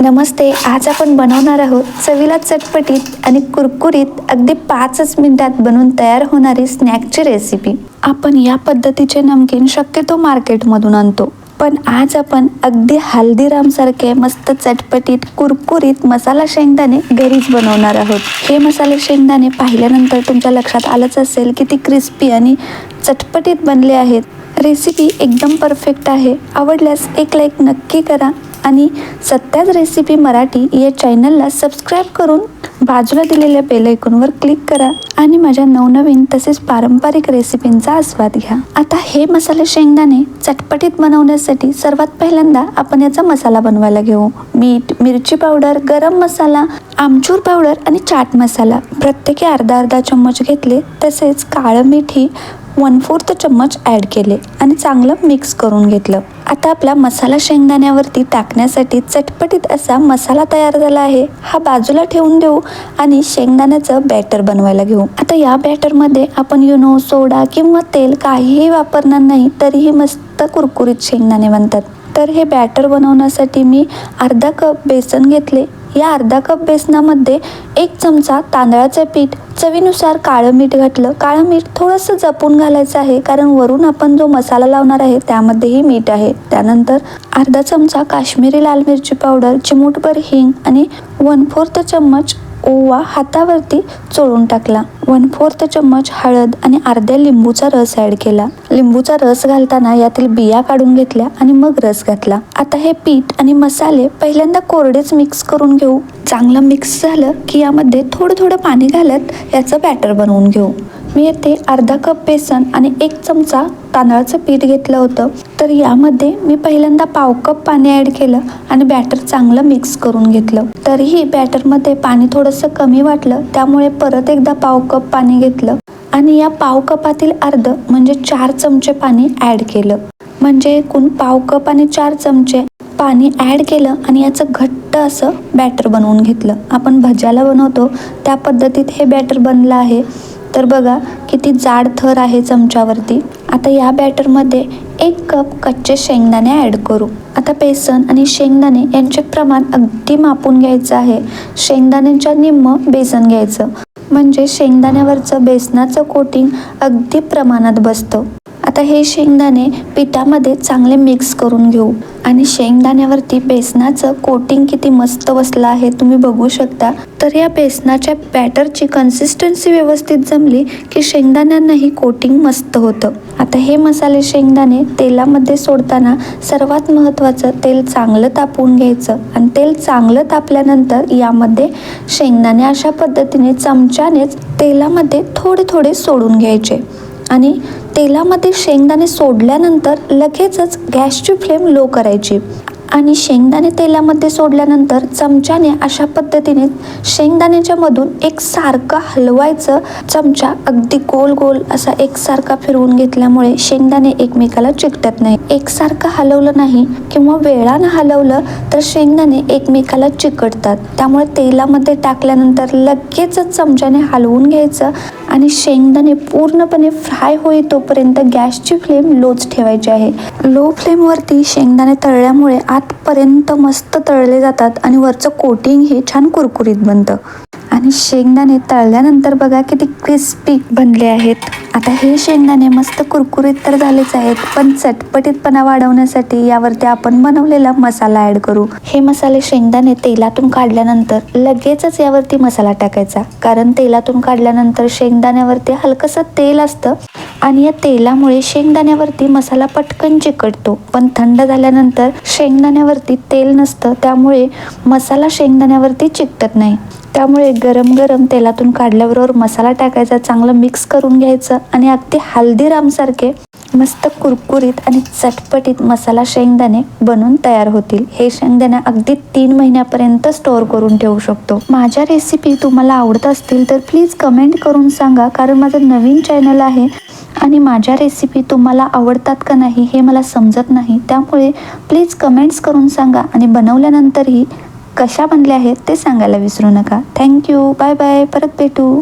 नमस्ते आज आपण बनवणार आहोत चवीला चटपटीत आणि कुरकुरीत अगदी पाचच मिनिटात बनवून तयार होणारी स्नॅकची रेसिपी आपण या पद्धतीचे नमकीन शक्यतो मार्केटमधून आणतो. पण आज आपण अगदी हल्दीरामसारखे मस्त चटपटीत कुरकुरीत मसाला शेंगदाणे घरीच बनवणार आहोत. हे मसाले शेंगदाणे पाहिल्यानंतर तुमच्या लक्षात आलंच असेल की ती क्रिस्पी आणि चटपटीत बनले आहेत. रेसिपी एकदम परफेक्ट आहे. आवडल्यास एक लाईक नक्की करा. आणि सत्याच रेसिपी मराठी या चॅनलला सबस्क्राईब करून बाजूला दिलेल्या बेल आयकॉनवर क्लिक करा आणि माझ्या नवनवीन तसेच पारंपरिक रेसिपींचा आस्वाद घ्या. आता हे मसाले शेंगदाणे चटपटीत बनवण्यासाठी सर्वात पहिल्यांदा आपण याचा मसाला बनवायला घेऊ. मीठ मिरची पावडर गरम मसाला आमचूर पावडर आणि चाट मसाला. प्रत्येकी अर्धा अर्धा चम्मच घेतले तसेच काळं मीठ ही वन फोर्थ चम्मच ॲड केले आणि चांगलं मिक्स करून घेतलं. आता आपला मसाला शेंगदाण्यावरती टाकण्यासाठी चटपटीत असा मसाला तयार झाला आहे. हा बाजूला ठेवून देऊ आणि शेंगदाण्याचं बॅटर बनवायला घेऊ. आता या बॅटरमध्ये आपण युनो सोडा किंवा तेल काहीही वापरणार नाही तरीही मस्त कुरकुरीत शेंगदाणे बनतात. तर हे बॅटर बनवण्यासाठी मी अर्धा कप बेसन घेतले. या अर्धा कप बेसनामध्ये एक चमचा तांदळाचे पीठ चवीनुसार काळं मीठ घातलं. काळं मीठ थोडंसं जपून घालायचं आहे कारण वरून आपण जो मसाला लावणार आहे त्यामध्येही मीठ आहे. त्यानंतर अर्धा चमचा काश्मीरी लाल मिरची पावडर चिमूटभर हिंग आणि वन फोर्थ चम्मच ओवा हातावरती चोळून टाकला. वन फोर्थ चम्मच हळद आणि अर्ध्या लिंबूचा रस ॲड केला. लिंबूचा रस घालताना यातील बिया काढून घेतल्या आणि मग रस घातला. आता हे पीठ आणि मसाले पहिल्यांदा कोरडेच मिक्स करून घेऊ. चांगलं मिक्स झालं की यामध्ये थोडं थोडं पाणी घालत याचं बॅटर बनवून घेऊ. मी येथे अर्धा कप बेसन आणि एक चमचा तांदळाचं पीठ घेतलं होतं. तर यामध्ये मी पहिल्यांदा पाव कप पाणी ॲड केलं आणि बॅटर चांगलं मिक्स करून घेतलं. तरीही बॅटरमध्ये पाणी थोडंसं कमी वाटलं त्यामुळे परत एकदा पाव कप पाणी घेतलं आणि या पाव कपातील अर्ध म्हणजे चार चमचे पाणी ॲड केलं. म्हणजे एकूण पाव कप आणि चार चमचे पाणी ॲड केलं आणि याचं घट्ट असं बॅटर बनवून घेतलं. आपण भज्याला बनवतो त्या पद्धतीत हे बॅटर बनलं आहे. तर बघा किती जाड थर आहे चमच्यावरती. आता या बॅटरमध्ये एक कप कच्चे शेंगदाणे ॲड करू. आता बेसन आणि शेंगदाणे यांचे प्रमाण अगदी मापून घ्यायचं आहे. शेंगदाण्यांच्या निम्म बेसन घ्यायचं. म्हणजे शेंगदाण्यावरचं बेसनाचं कोटिंग अगदी प्रमाणात बसतं. आता हे शेंगदाणे पिठामध्ये चांगले मिक्स करून घेऊ. आणि शेंगदाण्यावरती बेसनाचं कोटिंग किती मस्त बसलं आहे तुम्ही बघू शकता. तर या बेसनाच्या बॅटरची कन्सिस्टन्सी व्यवस्थित जमली की शेंगदाण्यांनाही कोटिंग मस्त होतं. आता हे मसाले शेंगदाणे तेलामध्ये सोडताना सर्वात महत्त्वाचं तेल चांगलं तापवून घ्यायचं. आणि तेल चांगलं तापल्यानंतर यामध्ये शेंगदाणे अशा पद्धतीने चमच्यानेच तेलामध्ये थोडे थोडे सोडून घ्यायचे. आणि तेलामध्ये शेंगदाणे सोडल्यानंतर लगेचच गॅसची फ्लेम लो करायची. आणि शेंगदाणे तेलामध्ये सोडल्यानंतर चमच्याने अशा पद्धतीने शेंगदाण्याच्या मधून एक सारखं हलवायचं. चमचा अगदी गोल गोल असा एकसारखा फिरवून घेतल्यामुळे शेंगदाणे एकमेकाला चिकटत नाही. एकसारखं हलवलं नाही किंवा वेळानं हलवलं तर शेंगदाणे एकमेकाला चिकटतात. त्यामुळे तेलामध्ये टाकल्यानंतर लगेचच चमच्याने हलवून घ्यायचं आणि शेंगदाणे पूर्णपणे फ्राय होई तोपर्यंत गॅसची फ्लेम लोच ठेवायची आहे. लो फ्लेमवरती शेंगदाणे तळल्यामुळे आतपर्यंत मस्त तळले जातात आणि वरचं कोटिंग हे छान कुरकुरीत बनतं. आणि शेंगदाणे तळल्यानंतर बघा किती क्रिस्पी बनले आहेत. आता हे शेंगदाणे मस्त कुरकुरीत तर झालेच आहेत पण चटपटीतपणा वाढवण्यासाठी यावरती आपण बनवलेला मसाला ॲड करू. हे मसाले शेंगदाणे तेलातून काढल्यानंतर लगेचच यावरती मसाला टाकायचा. कारण तेलातून काढल्यानंतर शेंगदाण्यावरती हलकंसं तेल असतं आणि या तेलामुळे शेंगदाण्यावरती मसाला पटकन चिकटतो. पण थंड झाल्यानंतर शेंगदाण्यावरती तेल नसतं त्यामुळे मसाला शेंगदाण्यावरती चिकटत नाही. त्यामुळे गरम गरम तेलातून काढल्याबरोबर मसाला टाकायचा चांगलं मिक्स करून घ्यायचं आणि अगदी हल्दीरामसारखे मस्त कुरकुरीत आणि चटपटीत मसाला शेंगदाणे बनून तयार होतील. हे शेंगदाणे अगदी तीन महिन्यापर्यंत स्टोअर करून ठेवू शकतो. माझ्या रेसिपी तुम्हाला आवडत असतील तर प्लीज कमेंट करून सांगा कारण माझं नवीन चॅनल आहे आणि माझ्या रेसिपी तुम्हाला आवडतात का नाही हे मला समजत नाही. त्यामुळे प्लीज कमेंट्स करून सांगा आणि बनवल्यानंतरही कशा बनल्या आहेत ते सांगायला विसरू नका. थँक्यू बाय बाय परत भेटू.